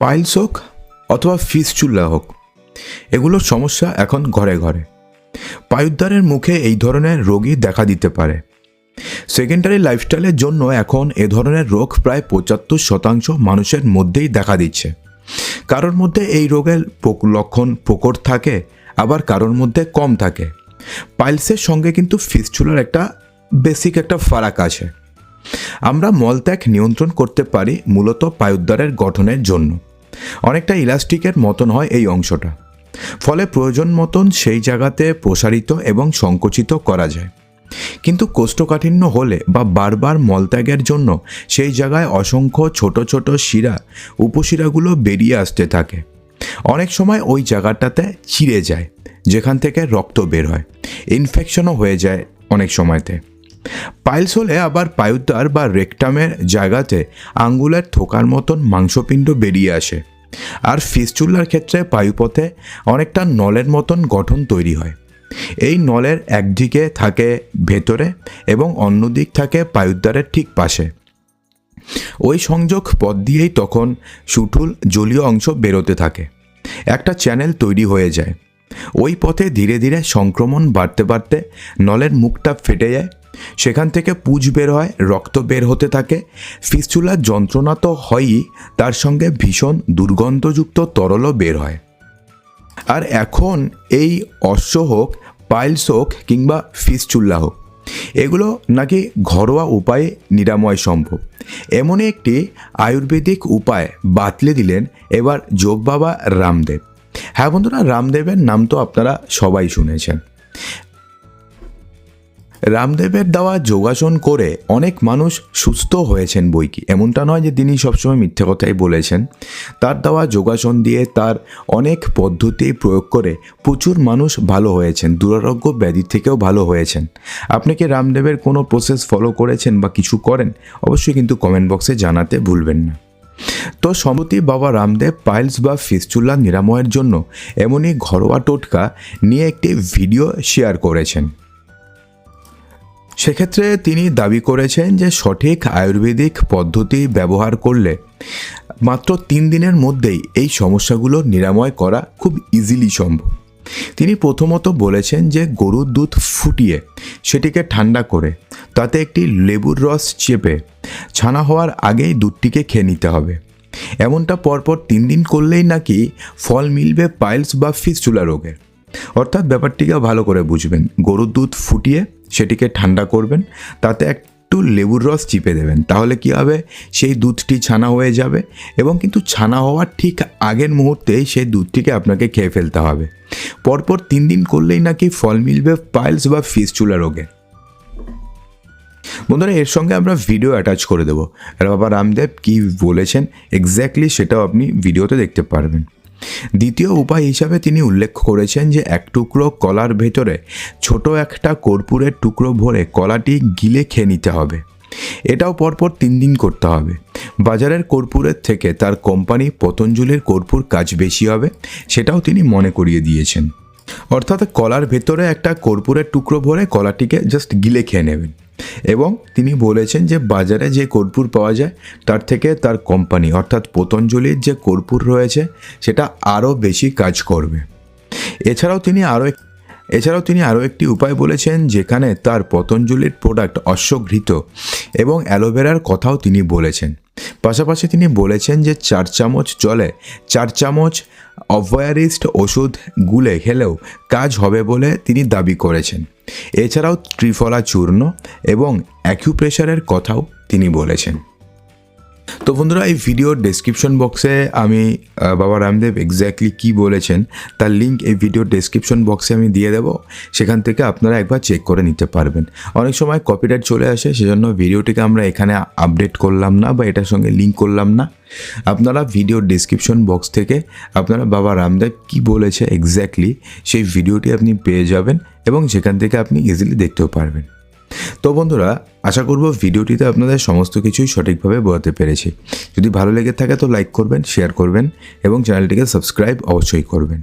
Piles হোক অথবা ফিসচুল্লা হোক। এগুলোর সমস্যা এখন ঘরে ঘরে। পায়ুদ্ধারের মুখে এই ধরনের রোগী দেখা দিতে পারে। সেকেন্ডারি লাইফস্টাইলের জন্য এখন এ ধরনের রোগ প্রায় পঁচাত্তর শতাংশ মানুষের মধ্যেই দেখা দিচ্ছে। কারোর মধ্যে এই রোগের লক্ষণ প্রকট থাকে, আবার কারোর মধ্যে কম থাকে। পাইলসের সঙ্গে কিন্তু ফিসচুলার একটা বেসিক একটা ফারাক আছে। আমরা মলত্যাগ নিয়ন্ত্রণ করতে পারি মূলত পায়ুদ্বারের গঠনের জন্য। অনেকটা ইলাস্টিকের মতন হয় এই অংশটা। ফলে প্রয়োজন মতন সেই জায়গাতে প্রসারিত এবং সংকুচিত করা যায়। কিন্তু কোষ্ঠকাঠিন্য হলে বা বারবার মলত্যাগের জন্য সেই জায়গায় অসংখ্য ছোট ছোট শিরা, উপশিরাগুলো বেরিয়ে আসতে থাকে। অনেক সময় ওই জায়গাটাতে চিড়ে যায়, যেখান থেকে রক্ত বের হয়। ইনফেকশনও হয়ে যায় অনেক সময়তে। পাইলস হলে আবার পায়ুদ্বার বা রেকটামের জায়গাতে আঙ্গুলের থোকার মতন মাংসপিণ্ড বেরিয়ে আসে। আর ফিসচুল্লার ক্ষেত্রে পায়ুপথে অনেকটা নলের মতন গঠন তৈরি হয়। এই নলের একদিকে থাকে ভেতরে এবং অন্য দিক থাকে পায়ুদ্বারের ঠিক পাশে। ওই সংযোগ পথ দিয়েই তখন সুঠুল জলীয় অংশ বেরোতে থাকে। একটা চ্যানেল তৈরি হয়ে যায়। ওই পথে ধীরে ধীরে সংক্রমণ বাড়তে বাড়তে নলের মুখটা ফেটে যায় সেখান থেকে পুজ বের হয়, রক্ত বের হতে থাকে। ফিস্চুলার যন্ত্রণা তো হয়ই, তার সঙ্গে ভীষণ দুর্গন্ধযুক্ত তরলও বের হয়। আর এখন এই অশ্ব হোক পাইলস হোক কিংবা ফিসচুল্লা হোক, এগুলো নাকি ঘরোয়া উপায়ে নিরাময় সম্ভব। এমনই একটি আয়ুর্বেদিক উপায় বাতলে দিলেন এবার যোগ বাবা রামদেব। হ্যাঁ বন্ধুরা, রামদেবের নাম তো আপনারা সবাই শুনেছেন। রামদেবের দেওয়া যোগাসন করে অনেক মানুষ সুস্থ হয়েছেন বই কি। এমনটা নয় যে তিনি সবসময় মিথ্যে কথাই বলেছেন। তার দেওয়া যোগাসন দিয়ে তার অনেক পদ্ধতি প্রয়োগ করে প্রচুর মানুষ ভালো হয়েছেন, দুরারোগ্য ব্যাধি থেকেও ভালো হয়েছেন। আপনি কি রামদেবের কোনো প্রসেস ফলো করেছেন বা কিছু করেন? অবশ্যই কিন্তু কমেন্ট বক্সে জানাতে ভুলবেন না। তো সম্প্রতি বাবা রামদেব পাইলস বা ফিস্চুলা নিরাময়ের জন্য এমনই ঘরোয়া টোটকা নিয়ে একটি ভিডিও শেয়ার করেছেন। সেক্ষেত্রে তিনি দাবি করেছেন যে সঠিক আয়ুর্বেদিক পদ্ধতি ব্যবহার করলে মাত্র তিন দিনের মধ্যেই এই সমস্যাগুলো নিরাময় করা খুব ইজিলি সম্ভব। তিনি প্রথমত বলেছেন যে গরুর দুধ ফুটিয়ে সেটিকে ঠান্ডা করে, তাতে একটি লেবুর রস চেপে ছানা হওয়ার আগেই দুধটিকে খেয়ে নিতে হবে। এমনটা পরপর তিন দিন করলেই নাকি ফল মিলবে পাইলস বা ফিস্চুলা রোগের। অর্থাৎ ব্যাপারটিকে ভালো করে বুঝবেন। গরুর দুধ ফুটিয়ে সেটিকে ঠান্ডা করবেন, তাতে একটু লেবুর রস চিপে দেবেন। তাহলে কি হবে? সেই দুধটি ছানা হয়ে যাবে এবং কিন্তু ছানা হওয়ার ঠিক আগের মুহূর্তেই সেই দুধটিকে আপনাকে খেয়ে ফেলতে হবে। পরপর তিন দিন করলেই নাকি ফল মিলবে পাইলস বা ফিসচুলা রোগে। বন্ধুরা, এর সঙ্গে আমরা ভিডিও অ্যাটাচ করে দেবো। বাবা রামদেব কী বলেছেন এক্স্যাক্টলি সেটাও আপনি ভিডিওতে দেখতে পারবেন। দ্বিতীয় উপায় হিসাবে তিনি উল্লেখ করেছেন যে এক টুকরো কলার ভেতরে ছোট একটা কর্পূরের টুকরো ভরে কলাটি গিলে খেয়ে নিতে হবে। এটাও পরপর তিন দিন করতে হবে। বাজারের কর্পূরের থেকে তার কোম্পানি পতঞ্জলির কর্পূর কাজ বেশি হবে, সেটাও তিনি মনে করিয়ে দিয়েছেন। অর্থাৎ কলার ভেতরে একটা কর্পূরের টুকরো ভরে কলাটিকে জাস্ট গিলে খেয়ে নেবেন। এবং তিনি বলেছেন যে বাজারে যে কর্পূর পাওয়া যায়, তার থেকে তার কোম্পানি অর্থাৎ পতঞ্জলির যে কর্পূর রয়েছে, সেটা আরও বেশি কাজ করবে। এছাড়াও তিনি আরও এছাড়াও তিনি আরও একটি উপায় বলেছেন যেখানে তার পতঞ্জলির প্রোডাক্ট অশ্বঘৃত এবং অ্যালোভেরার কথাও তিনি বলেছেন। পাশাপাশি তিনি বলেছেন যে চার চামচ জলে চার চামচ অভয়ারিস্ট ওষুধ গুলে খেলেও কাজ হবে বলে তিনি দাবি করেছেন। এছাড়াও ত্রিফলা চূর্ণ এবং অ্যাকিউপ্রেশারের কথাও তিনি বলেছেন। তো বন্ধুরা, এই ভিডিওর ডেসক্রিপশন বক্সে আমি বাবা রামদেব এক্স্যাক্টলি কী বলেছেন, তার লিঙ্ক এই ভিডিওর ডেসক্রিপশন বক্সে আমি দিয়ে দেবো। সেখান থেকে আপনারা একবার চেক করে নিতে পারবেন। অনেক সময় কপিরাইট চলে আসে, সেজন্য ভিডিওটিকে আমরা এখানে আপডেট করলাম না বা এটার সঙ্গে লিঙ্ক করলাম না। আপনারা ভিডিওর ডেসক্রিপশন বক্স থেকে আপনারা বাবা রামদেব কী বলেছে এক্স্যাক্টলি সেই ভিডিওটি আপনি পেয়ে যাবেন এবং সেখান থেকে আপনি ইজিলি দেখতেও পারবেন। তো বন্ধুরা, আশা করব ভিডিওটিতে আপনাদের সমস্ত কিছুই সঠিকভাবে বোঝাতে পেরেছি। যদি ভালো লেগে থাকে তো লাইক করবেন শেয়ার করবেন এবং চ্যানেলটিকে সাবস্ক্রাইব অবশ্যই করবেন।